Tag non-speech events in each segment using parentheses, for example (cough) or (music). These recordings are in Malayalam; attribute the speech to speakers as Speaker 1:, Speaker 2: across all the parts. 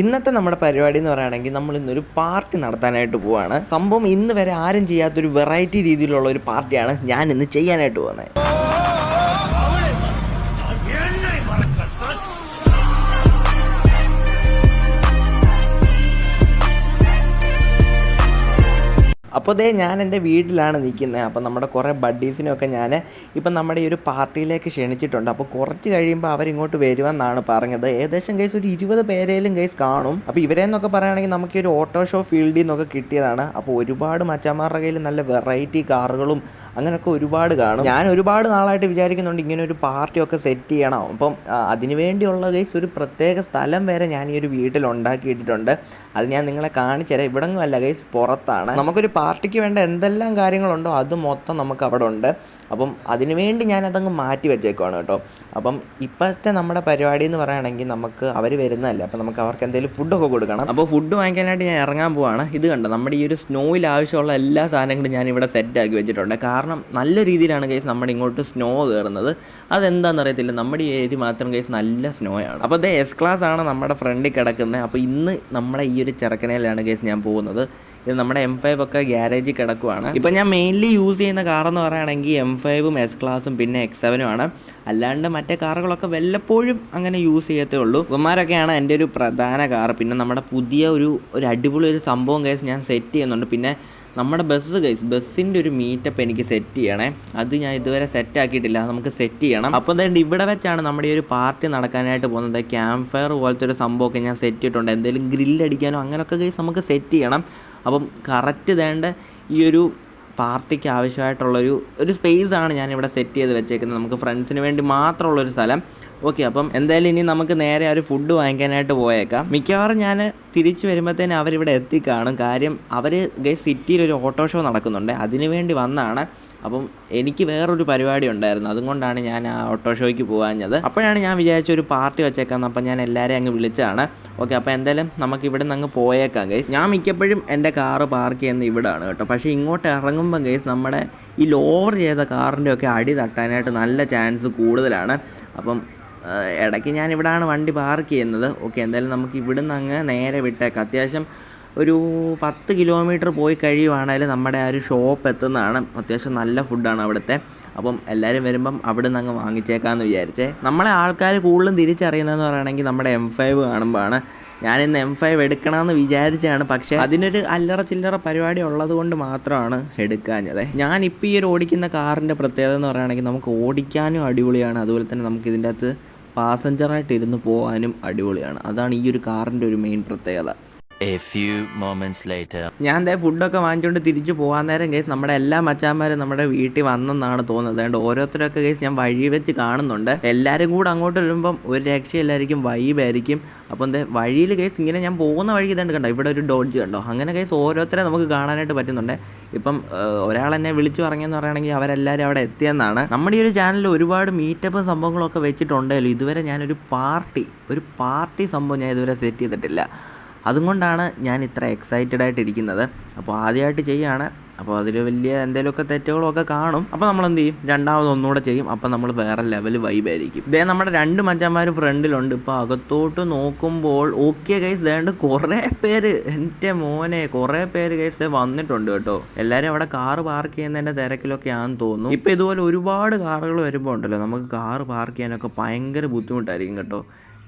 Speaker 1: ഇന്നത്തെ നമ്മുടെ പരിപാടി എന്ന് പറയുകയാണെങ്കിൽ നമ്മൾ ഇന്നൊരു പാർട്ടി നടത്താനായിട്ട് പോവാണ്. സംഭവം ഇന്ന് വരെ ആരും ചെയ്യാത്തൊരു വെറൈറ്റി രീതിയിലുള്ള ഒരു പാർട്ടിയാണ് ഞാൻ ഇന്ന് ചെയ്യാനായിട്ട് പോകുന്നത്. അപ്പോൾ ദേ ഞാൻ എന്റെ വീട്ടിലാണ് നിൽക്കുന്നത്. അപ്പോൾ നമ്മുടെ കുറേ ബഡ്ഡീസിനെയൊക്കെ ഞാൻ ഇപ്പം നമ്മുടെ ഈ ഒരു പാർട്ടിയിലേക്ക് ക്ഷണിച്ചിട്ടുണ്ട്. അപ്പോൾ കുറച്ച് കഴിയുമ്പോൾ അവരിങ്ങോട്ട് വരുമെന്നാണ് പറഞ്ഞത്. ഏകദേശം കേസ് ഒരു ഇരുപത് പേരേലും കേസ് കാണും. അപ്പോൾ ഇവരെന്നൊക്കെ പറയുകയാണെങ്കിൽ നമുക്ക് ഈ ഒരു ഓട്ടോ ഷോ ഫീൽഡിൽ നിന്നൊക്കെ കിട്ടിയതാണ്. അപ്പോൾ ഒരുപാട് മച്ചാമാരുടെ കയ്യിൽ നല്ല വെറൈറ്റി കാറുകളും അങ്ങനെയൊക്കെ ഒരുപാട് കാണും. ഞാൻ ഒരുപാട് നാളായിട്ട് വിചാരിക്കുന്നുണ്ട് ഇങ്ങനെ ഒരു പാർട്ടിയൊക്കെ സെറ്റ് ചെയ്യണം. അപ്പം അതിനുവേണ്ടിയുള്ള ഗൈസ് ഒരു പ്രത്യേക സ്ഥലം വരെ ഞാൻ ഈ ഒരു വീട്ടിൽ ഉണ്ടാക്കിയിട്ടുണ്ട് അത് ഞാൻ നിങ്ങളെ കാണിച്ചു തരാം. ഇവിടെങ്ങും അല്ല കേസ് പുറത്താണ്. നമുക്കൊരു പാർട്ടിക്ക് വേണ്ട എന്തെല്ലാം കാര്യങ്ങളുണ്ടോ അത് മൊത്തം നമുക്ക് അവിടെ ഉണ്ട് അപ്പം അതിന് വേണ്ടി ഞാൻ അതങ്ങ് മാറ്റി വെച്ചേക്കുവാണ് കേട്ടോ. അപ്പം ഇപ്പോഴത്തെ നമ്മുടെ പരിപാടി എന്ന് പറയുകയാണെങ്കിൽ നമുക്ക് അവർ വരുന്നതല്ല. അപ്പം നമുക്ക് അവർക്ക് എന്തെങ്കിലും ഫുഡൊക്കെ കൊടുക്കണം. അപ്പോൾ ഫുഡ് വാങ്ങിക്കാനായിട്ട് ഞാൻ ഇറങ്ങാൻ പോവാണ്. ഇത് കണ്ടോ? നമ്മുടെ ഈ ഒരു സ്നോയിൽ ആവശ്യമുള്ള എല്ലാ സാധനങ്ങളും ഞാൻ ഇവിടെ സെറ്റ് ആക്കി വെച്ചിട്ടുണ്ട്. കാരണം നല്ല രീതിയിലാണ് കേസ് നമ്മുടെ ഇങ്ങോട്ട് സ്നോ കയറുന്നത്. അതെന്താണെന്ന് അറിയത്തില്ല. നമ്മുടെ ഈ ഏരിയ മാത്രം കേസ് നല്ല സ്നോ ആണ്. അപ്പോൾ അത് എസ് ക്ലാസ് ആണ് നമ്മുടെ ഫ്രണ്ടിൽ കിടക്കുന്നത്. അപ്പോൾ ഇന്ന് നമ്മുടെ ഈ ഒരു ചെറുക്കനയിലാണ് കേസ് ഞാൻ പോകുന്നത്. ഇത് നമ്മുടെ എം ഫൈവ് ഒക്കെ ഗ്യാരേജിൽ കിടക്കുവാണ്. ഇപ്പം ഞാൻ മെയിൻലി യൂസ് ചെയ്യുന്ന കാർ എന്ന് പറയുകയാണെങ്കിൽ എം ഫൈവും എസ് ക്ലാസും പിന്നെ എക്സ് സെവനും ആണ്. അല്ലാണ്ട് മറ്റേ കാറുകളൊക്കെ വല്ലപ്പോഴും അങ്ങനെ യൂസ് ചെയ്യത്തേ ഉള്ളൂ. ഇവന്മാരൊക്കെയാണ് എന്റെ ഒരു പ്രധാന കാർ പിന്നെ നമ്മുടെ പുതിയ ഒരു ഒരു അടിപൊളി ഒരു സംഭവം കേസ് ഞാൻ സെറ്റ് ചെയ്യുന്നുണ്ട്. പിന്നെ നമ്മുടെ ബസ് ഗൈസ് ബസ്സിന്റെ ഒരു മീറ്റപ്പ് എനിക്ക് സെറ്റ് ചെയ്യണേ. അത് ഞാൻ ഇതുവരെ സെറ്റ് ആക്കിയിട്ടില്ല. നമുക്ക് സെറ്റ് ചെയ്യണം. അപ്പോൾ അതുകൊണ്ട് ഇവിടെ വെച്ചാണ് നമ്മുടെ ഈ ഒരു പാർട്ടി നടക്കാനായിട്ട് പോകുന്നത്. ക്യാമ്പ് ഫയർ പോലത്തെ ഒരു സംഭവമൊക്കെ ഞാൻ സെറ്റ് ചെയ്തിട്ടുണ്ട്. എന്തെങ്കിലും ഗ്രില്ലടിക്കാനോ അങ്ങനെയൊക്കെ ഗൈസ് നമുക്ക് സെറ്റ് ചെയ്യണം. അപ്പം കറക്റ്റ് വേണ്ട ഈ ഒരു പാർട്ടിക്ക് ആവശ്യമായിട്ടുള്ളൊരു ഒരു സ്പേസ് ആണ് ഞാൻ ഇവിടെ സെറ്റ് ചെയ്ത് വെച്ചേക്കുന്നത്. നമുക്ക് ഫ്രണ്ട്സിന് വേണ്ടി മാത്രമുള്ളൊരു സ്ഥലം. ഓക്കെ അപ്പം എന്തായാലും ഇനി നമുക്ക് നേരെ ഒരു ഫുഡ് വാങ്ങിക്കാനായിട്ട് പോയേക്കാം. മിക്കവാറും ഞാൻ തിരിച്ച് വരുമ്പോഴത്തേന് അവരിവിടെ എത്തിക്കാണും. കാര്യം അവർ സിറ്റിയിൽ ഒരു ഓട്ടോ ഷോ നടക്കുന്നുണ്ട്. അതിനുവേണ്ടി വന്നാണ് അപ്പം എനിക്ക് വേറൊരു പരിപാടി ഉണ്ടായിരുന്നു. അതുകൊണ്ടാണ് ഞാൻ ആ ഓട്ടോ ഷോയ്ക്ക് പോകാഞ്ഞത് അപ്പോഴാണ് ഞാൻ വിചാരിച്ച ഒരു പാർട്ടി വെച്ചേക്കാന്ന് അപ്പം ഞാൻ എല്ലാവരെയും അങ്ങ് വിളിച്ചതാണ്. ഓക്കെ അപ്പോൾ എന്തായാലും നമുക്ക് ഇവിടെ നിന്ന് അങ്ങ് പോയേക്കാം ഗൈസ് ഞാൻ മിക്കപ്പോഴും എന്റെ കാറ് പാർക്ക് ചെയ്യുന്നത് ഇവിടാണ് കേട്ടോ. പക്ഷേ ഇങ്ങോട്ട് ഇറങ്ങുമ്പോൾ ഗൈസ് നമ്മുടെ ഈ ലോവർ ചെയ്ത കാറിന്റെ ഒക്കെ അടി തട്ടാനായിട്ട് നല്ല ചാൻസ് കൂടുതലാണ്. അപ്പം ഇടയ്ക്ക് ഞാൻ ഇവിടാണ് വണ്ടി പാർക്ക് ചെയ്യുന്നത്. ഓക്കെ എന്തായാലും നമുക്ക് ഇവിടുന്ന് അങ്ങ് നേരെ വിട്ടേക്കാം. അത്യാവശ്യം ഒരു പത്ത് കിലോമീറ്റർ പോയി കഴിയുവാണെങ്കിൽ നമ്മുടെ ആ ഒരു ഷോപ്പ് എത്തുന്നതാണ് അത്യാവശ്യം നല്ല ഫുഡാണ് അവിടുത്തെ. അപ്പം എല്ലാവരും വരുമ്പം അവിടെ നിന്ന് അങ്ങ് വാങ്ങിച്ചേക്കാമെന്ന് വിചാരിച്ചേ. നമ്മളെ ആൾക്കാർ കൂടുതലും തിരിച്ചറിയുന്നതെന്ന് പറയുകയാണെങ്കിൽ നമ്മുടെ എം ഫൈവ് കാണുമ്പോഴാണ്. ഞാനിന്ന് എം ഫൈവ് എടുക്കണമെന്ന് വിചാരിച്ചാണ് പക്ഷേ അതിനൊരു അല്ലറ ചില്ലറ പരിപാടി ഉള്ളത് കൊണ്ട് മാത്രമാണ് എടുക്കാഞ്ഞത്. ഞാനിപ്പോൾ ഈ ഒരു ഓടിക്കുന്ന കാറിന്റെ പ്രത്യേകത എന്ന് പറയുകയാണെങ്കിൽ നമുക്ക് ഓടിക്കാനും അടിപൊളിയാണ്. അതുപോലെ തന്നെ നമുക്ക് ഇതിന്റെ അകത്ത് പാസഞ്ചറായിട്ട് ഇരുന്ന് പോകാനും അടിപൊളിയാണ്. അതാണ് ഈ ഒരു കാറിന്റെ ഒരു മെയിൻ പ്രത്യേകത. ഞാൻ ദേ ഫുഡൊക്കെ വാങ്ങിച്ചുകൊണ്ട് തിരിച്ചു പോകാൻ നേരം കേസ് നമ്മുടെ എല്ലാ മച്ചാന്മാരും നമ്മുടെ വീട്ടിൽ വന്നെന്നാണ് തോന്നുന്നത്. അതുകൊണ്ട് ഓരോരുത്തരൊക്കെ കേസ് ഞാൻ വഴി വെച്ച് കാണുന്നുണ്ട്. എല്ലാവരും കൂടെ അങ്ങോട്ട് വരുമ്പം ഒരു രക്ഷയില്ലായിരിക്കും വൈബായിരിക്കും അപ്പം എന്താ വഴിയിൽ കേസ് ഇങ്ങനെ ഞാൻ പോകുന്ന വഴി ഇതുണ്ട് കണ്ടോ? ഇവിടെ ഒരു ഡോഡ്ജ് കണ്ടോ? അങ്ങനെ കേസ് ഓരോരുത്തരെ നമുക്ക് കാണാനായിട്ട് പറ്റുന്നുണ്ട്. ഇപ്പം ഒരാൾ എന്നെ വിളിച്ചു പറഞ്ഞെന്ന് പറയുകയാണെങ്കിൽ അവരെല്ലാവരും അവിടെ എത്തിയെന്നാണ്. നമ്മുടെ ഈ ഒരു ചാനലിൽ ഒരുപാട് മീറ്റപ്പും സംഭവങ്ങളൊക്കെ വെച്ചിട്ടുണ്ടല്ലോ. ഇതുവരെ ഞാനൊരു പാർട്ടി ഒരു പാർട്ടി സംഭവം ഞാൻ ഇതുവരെ സെറ്റ് ചെയ്തിട്ടില്ല. അതുകൊണ്ടാണ് ഞാൻ ഇത്ര എക്സൈറ്റഡ് ആയിട്ടിരിക്കുന്നത്. അപ്പോൾ ആദ്യമായിട്ട് ചെയ്യുകയാണ് അപ്പോൾ അതിൽ വലിയ എന്തെങ്കിലുമൊക്കെ തെറ്റുകളൊക്കെ കാണും. അപ്പോൾ നമ്മൾ എന്ത് ചെയ്യും? രണ്ടാമത് ഒന്നുകൂടെ ചെയ്യും. അപ്പോൾ നമ്മൾ വേറെ ലെവൽ വൈബായിരിക്കും ഇതേ നമ്മുടെ രണ്ട് മച്ചന്മാർ ഫ്രണ്ടിലുണ്ട് ഇപ്പോൾ അകത്തോട്ട് നോക്കുമ്പോൾ ഓക്കെ ഗൈസ് ദേണ്ട് കുറേ പേര് എന്റെ മോനെ കുറേ പേര് ഗൈസ് വന്നിട്ടുണ്ട് കേട്ടോ. എല്ലാവരും അവിടെ കാറ് പാർക്ക് ചെയ്യുന്നതിന്റെ തിരക്കിലൊക്കെ ആണെന്ന് തോന്നുന്നു. ഇപ്പോൾ ഇതുപോലെ ഒരുപാട് കാറുകൾ വരുമ്പോൾ ഉണ്ടല്ലോ നമുക്ക് കാറ് പാർക്ക് ചെയ്യാനൊക്കെ ഭയങ്കര ബുദ്ധിമുട്ടായിരിക്കും കേട്ടോ.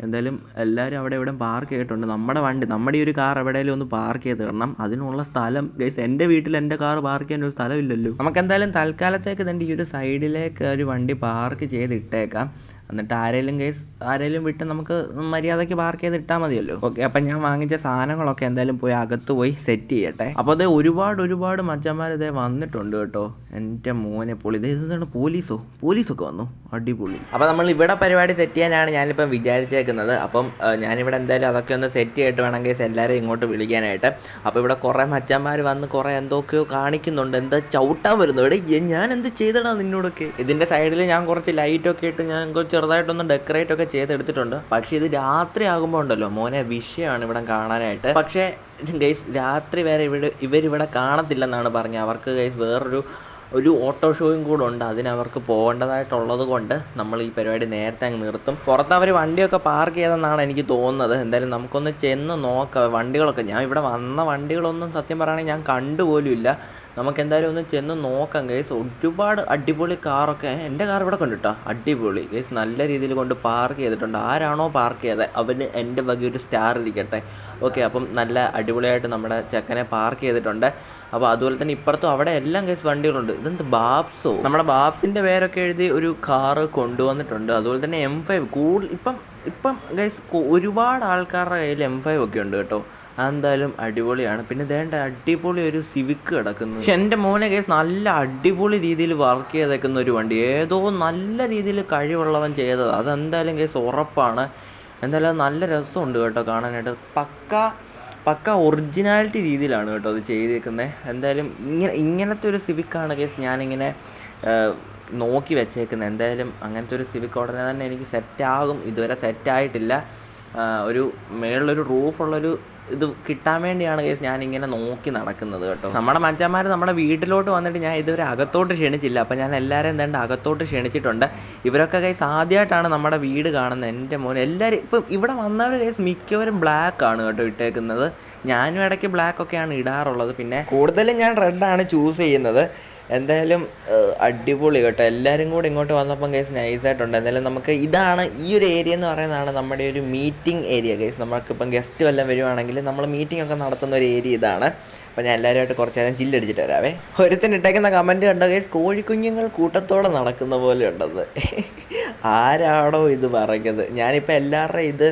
Speaker 1: എന്തായാലും എല്ലാവരും അവിടെ ഇവിടെ പാർക്ക് ചെയ്തിട്ടുണ്ട്. നമ്മുടെ വണ്ടി നമ്മുടെ ഈ ഒരു കാർ എവിടെയെങ്കിലും ഒന്ന് പാർക്ക് ചെയ്ത് ഇടണം അതിനുള്ള സ്ഥലം ഗൈസ് എന്റെ വീട്ടിൽ എന്റെ കാർ പാർക്ക് ചെയ്യാൻ ഒരു സ്ഥലമില്ലല്ലോ നമുക്ക് എന്തായാലും തൽക്കാലത്തേക്ക് തന്നെ ഈ ഒരു സൈഡിലേക്ക് ഒരു വണ്ടി പാർക്ക് ചെയ്ത് ഇട്ടേക്കാം എന്നിട്ട് ആരെങ്കിലും കേസ് ആരെങ്കിലും വിട്ട് നമുക്ക് മര്യാദയ്ക്ക് പാർക്ക് ചെയ്ത് ഇട്ടാൽ മതിയല്ലോ. ഓക്കെ അപ്പം ഞാൻ വാങ്ങിച്ച സാധനങ്ങളൊക്കെ എന്തായാലും പോയി അകത്ത് പോയി സെറ്റ് ചെയ്യട്ടെ. അപ്പോൾ അത് ഒരുപാട് ഒരുപാട് മച്ചന്മാർ ഇതേ വന്നിട്ടുണ്ട് കേട്ടോ. എന്റെ മോനെ പൊളി ഇതേ എന്താണ് പോലീസോ? പോലീസൊക്കെ വന്നു. അടിപൊളി. അപ്പോൾ നമ്മൾ ഇവിടെ പരിപാടി സെറ്റ് ചെയ്യാനാണ് ഞാനിപ്പം വിചാരിച്ചേക്കുന്നത്. അപ്പം ഞാനിവിടെ എന്തായാലും അതൊക്കെ ഒന്ന് സെറ്റ് ചെയ്തിട്ട് വേണമെങ്കിൽ എല്ലാവരും ഇങ്ങോട്ട് വിളിക്കാനായിട്ട്. അപ്പോൾ ഇവിടെ കുറേ മച്ചന്മാർ വന്ന് കുറേ എന്തൊക്കെയോ കാണിക്കുന്നുണ്ട്. എന്താ ചവിട്ടാൻ വരുന്നു ഇവിടെ ഞാൻ എന്ത് ചെയ്തടാ നിന്നോടൊക്കെ? ഇതിന്റെ സൈഡിൽ ഞാൻ കുറച്ച് ലൈറ്റൊക്കെ ഇട്ട് ഞാൻ കുറച്ച് ചെറുതായിട്ടൊന്ന് ഡെക്കറേറ്റ് ഒക്കെ ചെയ്തെടുത്തിട്ടുണ്ട്. പക്ഷേ ഇത് രാത്രി ആകുമ്പോൾ ഉണ്ടല്ലോ. മോനെ വിഷയമാണ് ഇവിടെ കാണാനായിട്ട്. പക്ഷേ ഗൈസ് രാത്രി വരെ ഇവിടെ ഇവരിവിടെ കാണത്തില്ലെന്നാണ് പറഞ്ഞത്. അവർക്ക് ഗൈസ് വേറൊരു ഒരു ഓട്ടോ ഷോയും കൂടെ ഉണ്ട്. അതിന് അവർക്ക് പോകേണ്ടതായിട്ടുള്ളത് കൊണ്ട് നമ്മൾ ഈ പരിപാടി നേരത്തെ അങ്ങ് നിർത്തും. പുറത്ത് അവർ വണ്ടിയൊക്കെ പാർക്ക് ചെയ്തെന്നാണ് എനിക്ക് തോന്നുന്നത്. എന്തായാലും നമുക്കൊന്ന് ചെന്ന് നോക്കാം. വണ്ടികളൊക്കെ ഞാൻ ഇവിടെ വന്ന വണ്ടികളൊന്നും സത്യം പറയുകയാണെങ്കിൽ ഞാൻ കണ്ടുപോലും ഇല്ല നമുക്ക് എന്തായാലും ഒന്ന് ചെന്ന് നോക്കാം ഗൈസ് ഒരുപാട് അടിപൊളി കാറൊക്കെ. എന്റെ കാർ ഇവിടെ കണ്ടിട്ടോ? അടിപൊളി. ഗൈസ് നല്ല രീതിയിൽ കൊണ്ട് പാർക്ക് ചെയ്തിട്ടുണ്ട്. ആരാണോ പാർക്ക് ചെയ്തത് അവന് എന്റെ വക ഒരു സ്റ്റാർ ഇരിക്കട്ടെ. ഓക്കെ അപ്പം നല്ല അടിപൊളിയായിട്ട് നമ്മുടെ ചെക്കനെ പാർക്ക് ചെയ്തിട്ടുണ്ട്. അപ്പോൾ അതുപോലെ തന്നെ ഇപ്പുറത്തും അവിടെ എല്ലാം കേസ് വണ്ടികളുണ്ട്. ഇതെന്ത് ബാബ്സോ നമ്മുടെ ബാബ്സിന്റെ പേരൊക്കെ എഴുതി ഒരു കാറ് കൊണ്ടുവന്നിട്ടുണ്ട്. അതുപോലെ തന്നെ എം ഫൈവ് കൂടുതൽ ഇപ്പം ഇപ്പം ഗൈസ് ഒരുപാട് ആൾക്കാരുടെ കയ്യിൽ എം ഫൈവ് ഒക്കെ ഉണ്ട് കേട്ടോ. അതെന്തായാലും അടിപൊളിയാണ്. പിന്നെ ദേണ്ട അടിപൊളി ഒരു സിവിക്ക് കിടക്കുന്നു. പക്ഷെ എന്റെ മോനെ കേസ് നല്ല അടിപൊളി രീതിയിൽ വർക്ക് ചെയ്തേക്കുന്ന ഒരു വണ്ടി. ഏതോ നല്ല രീതിയിൽ കഴിവുള്ളവൻ ചെയ്തത്. അതെന്തായാലും കേസ് ഉറപ്പാണ്. എന്തായാലും നല്ല രസമുണ്ട് കേട്ടോ കാണാനായിട്ട്. പക്ക പക്ക ഒറിജിനാലിറ്റി രീതിയിലാണ് കേട്ടോ അത് ചെയ്തേക്കുന്നത് എന്തായാലും ഇങ്ങനെ ഇങ്ങനത്തെ ഒരു സിവിക്കാണ് കേസ് ഞാനിങ്ങനെ നോക്കി വെച്ചേക്കുന്നത് എന്തായാലും അങ്ങനത്തെ ഒരു സിവിക്ക് ഉടനെ തന്നെ എനിക്ക് സെറ്റാകും ഇതുവരെ സെറ്റായിട്ടില്ല ഒരു മേളിലൊരു റൂഫുള്ളൊരു ഇത് കിട്ടാൻ വേണ്ടിയാണ് കേസ് ഞാനിങ്ങനെ നോക്കി നടക്കുന്നത് കേട്ടോ. നമ്മുടെ മച്ചന്മാർ നമ്മുടെ വീട്ടിലോട്ട് വന്നിട്ട് ഞാൻ ഇതുവരെ അകത്തോട്ട് ക്ഷണിച്ചില്ല. അപ്പോൾ ഞാൻ എല്ലാവരും എന്താണ്ട് അകത്തോട്ട് ക്ഷണിച്ചിട്ടുണ്ട്. ഇവരൊക്കെ കേസ് ആദ്യമായിട്ടാണ് നമ്മുടെ വീട് കാണുന്നത്. എന്റെ മോൻ എല്ലാവരും ഇപ്പം ഇവിടെ വന്നവർ കേസ് മിക്കവരും ബ്ലാക്ക് ആണ് കേട്ടോ ഇട്ടേക്കുന്നത്. ഞാനും ഇടയ്ക്ക് ബ്ലാക്ക് ഒക്കെയാണ് ഇടാറുള്ളത്. പിന്നെ കൂടുതലും ഞാൻ റെഡാണ് ചൂസ് ചെയ്യുന്നത്. എന്തായാലും അടിപൊളി കേട്ടോ. എല്ലാവരും കൂടെ ഇങ്ങോട്ട് വന്നപ്പം കേസ് നൈസായിട്ടുണ്ട് എന്തായാലും നമുക്ക് ഇതാണ് ഈ ഒരു ഏരിയ എന്ന് പറയുന്നതാണ് നമ്മുടെ ഒരു മീറ്റിംഗ് ഏരിയ കേസ് നമുക്കിപ്പം ഗസ്റ്റ് വല്ലതും വരുവാണെങ്കിൽ നമ്മൾ മീറ്റിംഗ് ഒക്കെ നടത്തുന്ന ഒരു ഏരിയ ഇതാണ്. അപ്പോൾ ഞാൻ എല്ലാവരുമായിട്ട് കുറച്ച് നേരം ചില്ലടിച്ചിട്ട് വരാവേ. ഒരുത്തിന് ഇട്ടേക്കുന്ന കമന്റ് കണ്ടോ കേസ് കോഴിക്കുഞ്ഞുങ്ങൾ കൂട്ടത്തോടെ നടക്കുന്ന പോലെ ഉണ്ടത് (laughs) ആരാണോ ഇത് പറഞ്ഞത് ഞാനിപ്പോൾ എല്ലാവരുടെയും ഇത്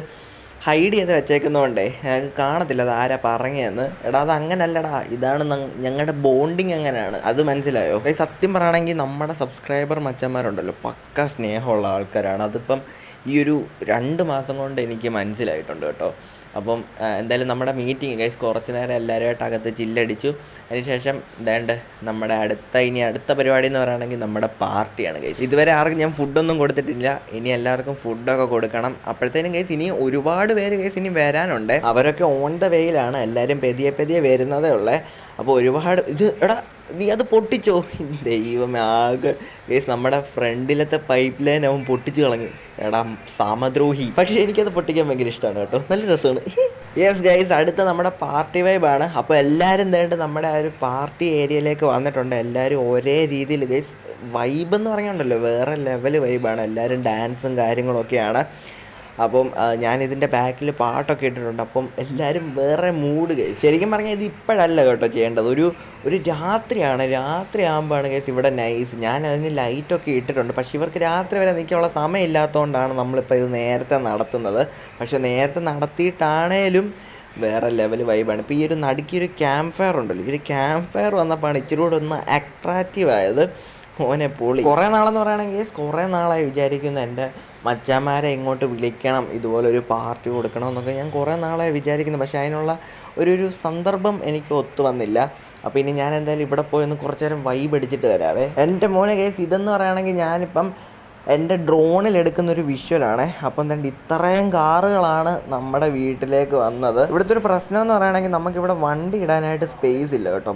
Speaker 1: ഹൈഡ് ചെയ്ത് വെച്ചേക്കുന്നതുകൊണ്ടേ ഞങ്ങൾക്ക് കാണത്തില്ല അത് ആരാ പറഞ്ഞതെന്ന്. എടാ അത് അങ്ങനല്ലടാ. ഇതാണ് ഞങ്ങളുടെ ബോണ്ടിങ് അങ്ങനെയാണ്. അത് മനസ്സിലായോ? സത്യം പറയുകയാണെങ്കിൽ നമ്മുടെ സബ്സ്ക്രൈബർ മച്ചന്മാരുണ്ടല്ലോ. പക്ക സ്നേഹമുള്ള ആൾക്കാരാണ്. അതിപ്പം ഈ ഒരു രണ്ട് മാസം കൊണ്ട് എനിക്ക് മനസ്സിലായിട്ടുണ്ട് കേട്ടോ. അപ്പം എന്തായാലും നമ്മുടെ മീറ്റിംഗ് ഗൈസ് കുറച്ച് നേരം എല്ലാവരുമായിട്ട് അകത്ത് ചില്ലടിച്ചു അതിനുശേഷം എന്താണ്ട് നമ്മുടെ അടുത്ത ഇനി അടുത്ത പരിപാടി എന്ന് പറയുകയാണെങ്കിൽ നമ്മുടെ പാർട്ടിയാണ് ഗൈസ് ഇതുവരെ ആർക്കും ഞാൻ ഫുഡൊന്നും കൊടുത്തിട്ടില്ല. ഇനി എല്ലാവർക്കും ഫുഡൊക്കെ കൊടുക്കണം. അപ്പോഴത്തേനും ഗൈസ് ഇനി ഒരുപാട് പേര് ഗൈസ് ഇനി വരാനുണ്ട്. അവരൊക്കെ ഓൺ ദ വേയിലാണ് എല്ലാവരും പെതിയെ പെതിയെ വരുന്നതേ ഉള്ളേ. അപ്പോൾ ഒരുപാട് ഇത് എടാ നീ അത് പൊട്ടിച്ചോ? (laughs) ദൈവമേ ആകെ ഗൈസ് നമ്മുടെ ഫ്രണ്ടിലത്തെ പൈപ്പ് ലൈൻ അവൻ പൊട്ടിച്ച് കളഞ്ഞു. എടാ സാമദ്രോഹി. പക്ഷേ എനിക്കത് പൊട്ടിക്കാൻ ഭയങ്കര ഇഷ്ടമാണ് കേട്ടോ. നല്ല രസമാണ്. (laughs) യെസ് ഗൈസ് അടുത്ത നമ്മുടെ പാർട്ടി വൈബാണ് അപ്പോൾ എല്ലാവരും തേണ്ട നമ്മുടെ ആ ഒരു പാർട്ടി ഏരിയയിലേക്ക് വന്നിട്ടുണ്ട്. എല്ലാവരും ഒരേ രീതിയിൽ ഗൈസ് വൈബ് എന്ന് പറഞ്ഞുണ്ടല്ലോ വേറെ ലെവൽ വൈബാണ് എല്ലാവരും ഡാൻസും കാര്യങ്ങളൊക്കെയാണ്. അപ്പം ഞാനിതിന്റെ ബാക്കിൽ പാട്ടൊക്കെ ഇട്ടിട്ടുണ്ട്. അപ്പം എല്ലാവരും വേറെ മൂഡ് ശരിക്കും പറഞ്ഞാൽ ഇത് ഇപ്പോഴല്ല കേട്ടോ ചെയ്യേണ്ടത്. ഒരു ഒരു രാത്രിയാണ്. രാത്രി ആകുമ്പോഴാണ് കേസ് ഇവിടെ നൈസ് ഞാൻ അതിന് ലൈറ്റൊക്കെ ഇട്ടിട്ടുണ്ട്. പക്ഷേ ഇവർക്ക് രാത്രി വരെ നിൽക്കാനുള്ള സമയമില്ലാത്തതുകൊണ്ടാണ് നമ്മളിപ്പോൾ ഇത് നേരത്തെ നടത്തുന്നത്. പക്ഷേ നേരത്തെ നടത്തിയിട്ടാണേലും വേറെ ലെവൽ വൈബാണ് ഇപ്പോൾ ഈ ഒരു നടുക്കിയൊരു ക്യാമ്പ് ഫയർ ഉണ്ടല്ലോ. ഈ ഒരു ക്യാമ്പ് ഫയർ വന്നപ്പോഴാണ് ഇച്ചിരി കൂടെ ഒന്ന് അട്രാക്റ്റീവ് ആയത്. മോനെ പൊളി. കുറേ നാളെന്ന് പറയുകയാണെങ്കിൽ കുറേ നാളായി വിചാരിക്കുന്നു എന്റെ മച്ചാന്മാരെ ഇങ്ങോട്ട് വിളിക്കണം ഇതുപോലെ ഒരു പാർട്ടി കൊടുക്കണം എന്നൊക്കെ ഞാൻ കുറേ നാളായി വിചാരിക്കുന്നു. പക്ഷേ അതിനുള്ള ഒരു ഒരു സന്ദർഭം എനിക്ക് ഒത്തു വന്നില്ല. അപ്പോൾ ഇനി ഞാൻ എന്തായാലും ഇവിടെ പോയി ഒന്ന് കുറച്ച് നേരം വൈബ് അടിച്ചിട്ട് വരാവേ. എന്റെ മോനെ കേസ് ഇതെന്ന് പറയുകയാണെങ്കിൽ ഞാനിപ്പം എന്റെ ഡ്രോണിൽ എടുക്കുന്ന ഒരു വിഷ്വലാണ്. അപ്പം തന്നെ ഇത്രയും കാറുകളാണ് നമ്മുടെ വീട്ടിലേക്ക് വന്നത്. ഇവിടുത്തെ ഒരു പ്രശ്നം എന്ന് പറയുകയാണെങ്കിൽ നമുക്കിവിടെ വണ്ടി ഇടാനായിട്ട് സ്പേസ് ഇല്ല കേട്ടോ.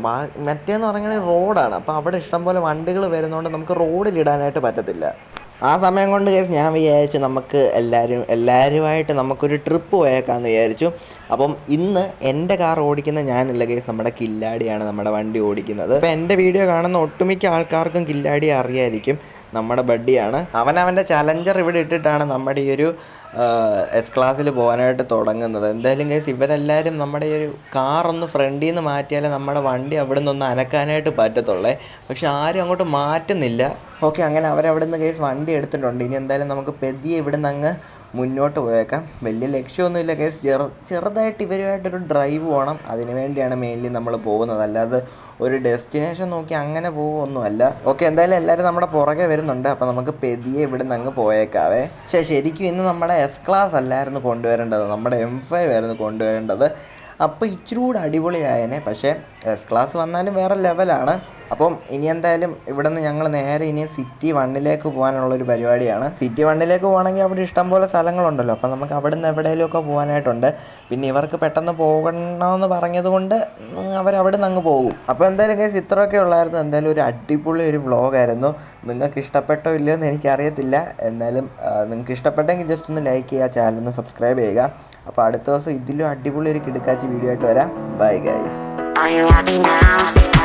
Speaker 1: മറ്റേന്ന് പറയുകയാണെങ്കിൽ റോഡാണ് അപ്പോൾ അവിടെ ഇഷ്ടംപോലെ വണ്ടികൾ വരുന്നതുകൊണ്ട് നമുക്ക് റോഡിൽ ഇടാനായിട്ട് പറ്റത്തില്ല. ആ സമയം കൊണ്ട് കേസ് ഞാൻ വിചാരിച്ചു നമുക്ക് എല്ലാവരും എല്ലാവരുമായിട്ട് നമുക്കൊരു ട്രിപ്പ് പോയേക്കാന്ന് വിചാരിച്ചു. അപ്പം ഇന്ന് എന്റെ കാർ ഓടിക്കുന്ന ഞാനല്ല കേസ് നമ്മുടെ കില്ലാടിയാണ് നമ്മുടെ വണ്ടി ഓടിക്കുന്നത്. അപ്പോൾ എന്റെ വീഡിയോ കാണുന്ന ഒട്ടുമിക്ക ആൾക്കാർക്കും കില്ലാടി അറിയായിരിക്കും. നമ്മുടെ ബഡ്ഡിയാണ്. അവൻ അവന്റെ ചലഞ്ചർ ഇവിടെ ഇട്ടിട്ടാണ് നമ്മുടെ ഈ ഒരു എസ് ക്ലാസ്സിൽ പോകാനായിട്ട് തുടങ്ങുന്നത്. എന്തായാലും കേസ് ഇവരെല്ലാവരും നമ്മുടെ ഈ ഒരു കാറൊന്ന് ഫ്രണ്ടിൽ നിന്ന് മാറ്റിയാലേ നമ്മുടെ വണ്ടി അവിടെ നിന്ന് ഒന്ന് അനക്കാനായിട്ട് പറ്റത്തുള്ളേ. പക്ഷെ ആരും അങ്ങോട്ട് മാറ്റുന്നില്ല. ഓക്കെ അങ്ങനെ അവരവിടെ നിന്ന് കേസ് വണ്ടി എടുത്തിട്ടുണ്ട്. ഇനി എന്തായാലും നമുക്ക് പെതിയെ ഇവിടെ നിന്ന് അങ്ങ് മുന്നോട്ട് പോയേക്കാം. വലിയ ലക്ഷ്യമൊന്നുമില്ല കേസ് ചെറു ചെറുതായിട്ട് ഇവരുമായിട്ടൊരു ഡ്രൈവ് പോകണം അതിന് വേണ്ടിയാണ് മെയിൻലി നമ്മൾ പോകുന്നത്. അല്ലാതെ ഒരു ഡെസ്റ്റിനേഷൻ നോക്കി അങ്ങനെ പോകുമൊന്നുമല്ല ഓക്കെ എന്തായാലും എല്ലാവരും നമ്മുടെ പുറകെ വരുന്നുണ്ട്. അപ്പോൾ നമുക്ക് പെതിയെ ഇവിടെ നിന്ന് അങ്ങ് പോയേക്കാവേ. പക്ഷേ ശരിക്കും ഇന്ന് നമ്മുടെ എസ് ക്ലാസ് അല്ലായിരുന്നു കൊണ്ടുവരേണ്ടത്. നമ്മുടെ എം ഫൈവ് ആയിരുന്നു കൊണ്ടുവരേണ്ടത്. അപ്പോൾ ഇച്ചിരി കൂടെ അടിപൊളിയായേനെ. പക്ഷേ എസ് ക്ലാസ് വന്നാലും വേറെ ലെവലാണ് അപ്പം ഇനി എന്തായാലും ഇവിടെ നിന്ന് ഞങ്ങൾ നേരെ ഇനി സിറ്റി വണ്ണിലേക്ക് പോകാനുള്ളൊരു പരിപാടിയാണ്. സിറ്റി വണ്ണിലേക്ക് പോകണമെങ്കിൽ അവിടെ ഇഷ്ടംപോലെ സ്ഥലങ്ങളുണ്ടല്ലോ. അപ്പം നമുക്ക് അവിടെ നിന്ന് എവിടെയെങ്കിലുമൊക്കെ പോകാനായിട്ടുണ്ട്. പിന്നെ ഇവർക്ക് പെട്ടെന്ന് പോകണമെന്ന് പറഞ്ഞതുകൊണ്ട് അവരവിടെ നിന്ന് അങ്ങ് പോകും. അപ്പോൾ എന്തായാലും കേസ് ഇത്രയൊക്കെ ഉള്ളായിരുന്നു. എന്തായാലും ഒരു അടിപൊളി ഒരു വ്ളോഗായിരുന്നു നിങ്ങൾക്ക് ഇഷ്ടപ്പെട്ടോ ഇല്ലയോ എന്ന് എനിക്കറിയത്തില്ല. എന്നാലും നിങ്ങൾക്ക് ഇഷ്ടപ്പെട്ടെങ്കിൽ ജസ്റ്റ് ഒന്ന് ലൈക്ക് ചെയ്യുക ചാനൽ ഒന്ന് സബ്സ്ക്രൈബ് ചെയ്യുക. അപ്പോൾ അടുത്ത ദിവസം ഇതിലും അടിപൊളി ഒരു കിടക്കാച്ചി വീഡിയോ ആയിട്ട് വരാം. Bye guys
Speaker 2: Are you happy now?